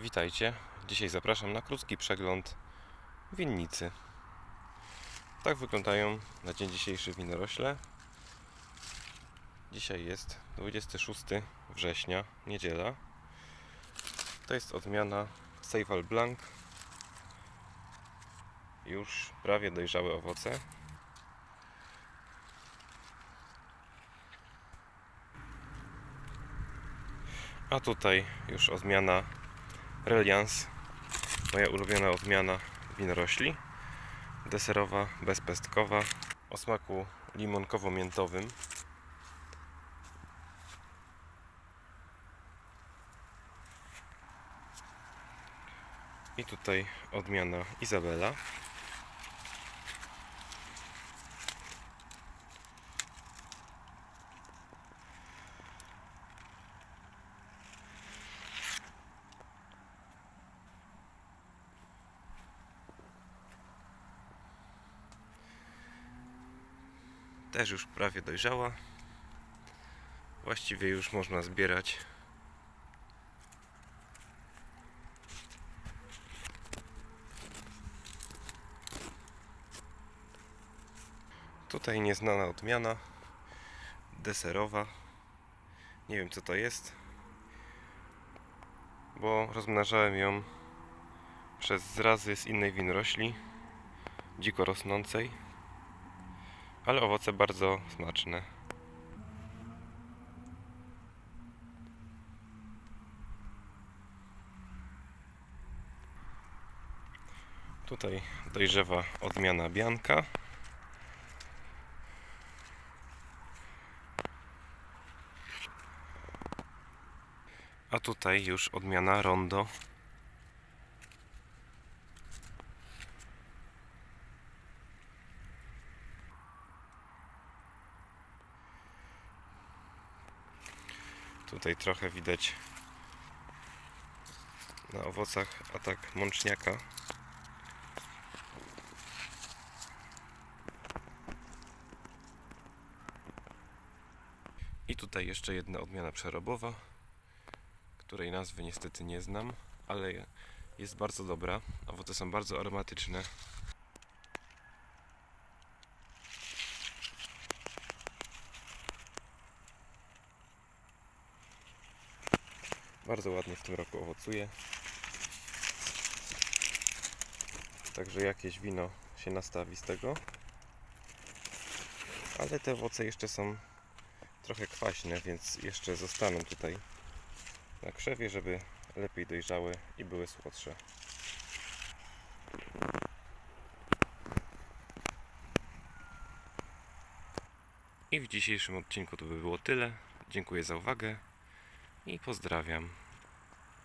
Witajcie. Dzisiaj zapraszam na krótki przegląd winnicy. Tak wyglądają na dzień dzisiejszy winorośle. Dzisiaj jest 26 września, niedziela. To jest odmiana Seival Blanc. Już prawie dojrzałe owoce. A tutaj już odmiana Reliance, moja ulubiona odmiana winorośli. Deserowa, bezpestkowa, o smaku limonkowo-miętowym. I tutaj odmiana Izabela. Też już prawie dojrzała. Właściwie już można zbierać. Tutaj nieznana odmiana deserowa. Nie wiem co to jest, bo rozmnażałem ją przez zrazy z innej winorośli dziko rosnącej ale owoce bardzo smaczne. Tutaj dojrzewa odmiana bianka. A tutaj już odmiana rondo. Tutaj trochę widać na owocach atak mączniaka. I tutaj jeszcze jedna odmiana przerobowa, której nazwy niestety nie znam, ale jest bardzo dobra. Owoce są bardzo aromatyczne. Bardzo ładnie w tym roku owocuje. Także jakieś wino się nastawi z tego. Ale te owoce jeszcze są trochę kwaśne, więc jeszcze zostaną tutaj na krzewie, żeby lepiej dojrzały i były słodsze. I w dzisiejszym odcinku to by było tyle. Dziękuję za uwagę i pozdrawiam.